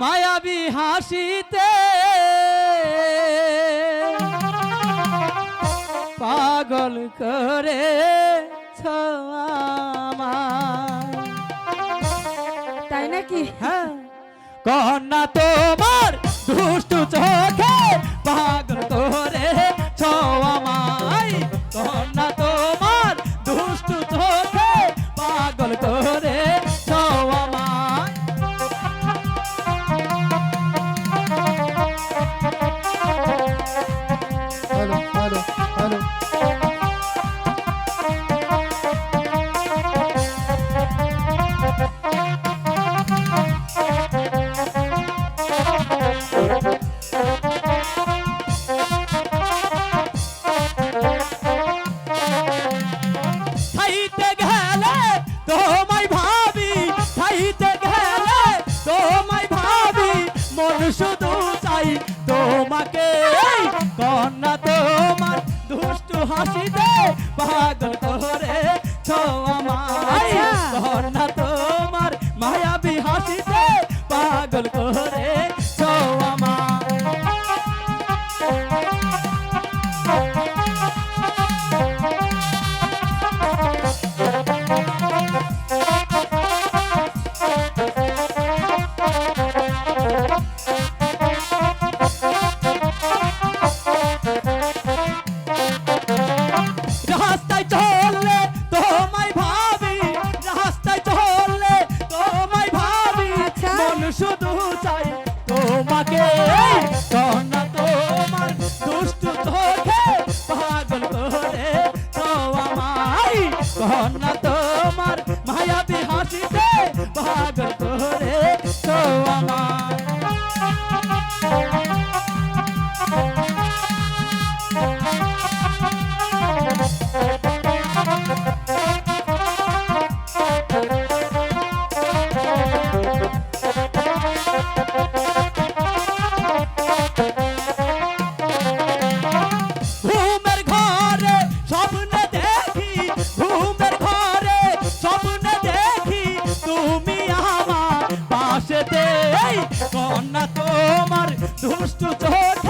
মায়াবী হাসিতে পাগল করে তাই নাকি? হ্যাঁ। কন্যা তোমার দুষ্টু চোখে পাগল করে আমায়। তোমায় ভাবি খাইতে গেলে তোমায় ভাবি, মন শুধু চাই তোমাকে। কন্যা তোমার দুষ্টু হাসিতে পাগল রাস্তায় চললে তোমায় ভাবি রাস্তায় চললে তোমায় ভাবি। আচ্ছা। মন শুধু চাই তোমাকে কন্যা তোমার দুষ্টু চোখে পাগল করে তো আমায়। কন্যা তোমার মায়াবী হাসিতে পাগল করে তো আমায়। ঘুমের পাশেতে কন্যা তোমার দুষ্ট চোখে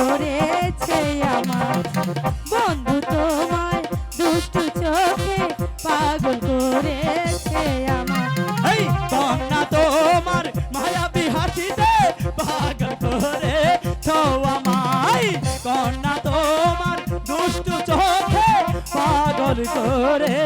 করেছে আমার। বন্ধু তোমার দুষ্টু চোখে পাগল করেছে আমার। এই কন্যা তোমার মায়াবী হাসিতে পাগল করে আমায়। কন্যা তোমার দুষ্টু চোখে পাগল করে